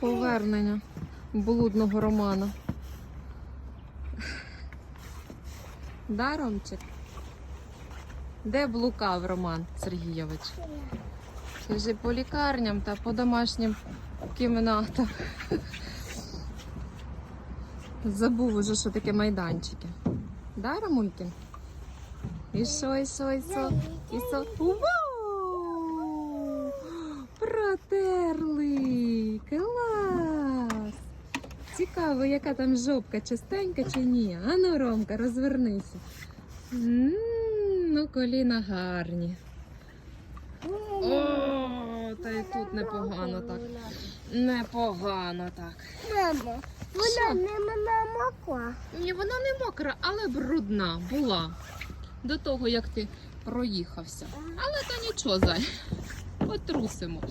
Повернення блудного романа. Да, Ромчик? Де блукав Роман Сергійович? Скажи, по лікарням та по домашнім кімнатам. Забув уже, що таке майданчики. Да, Рамулькін? І що, і що, і що? І що? Вау! Цікаво, яка там жопка, чистенька чи ні? Ану, Ромка, розвернися. М, Ну, коліна гарні. О, та й тут непогано так. Непогано так. Мамо, вона не мокла. Ні, вона не мокра, але брудна була. До того, як ти проїхався. Але то нічого, зай. Потрусимо.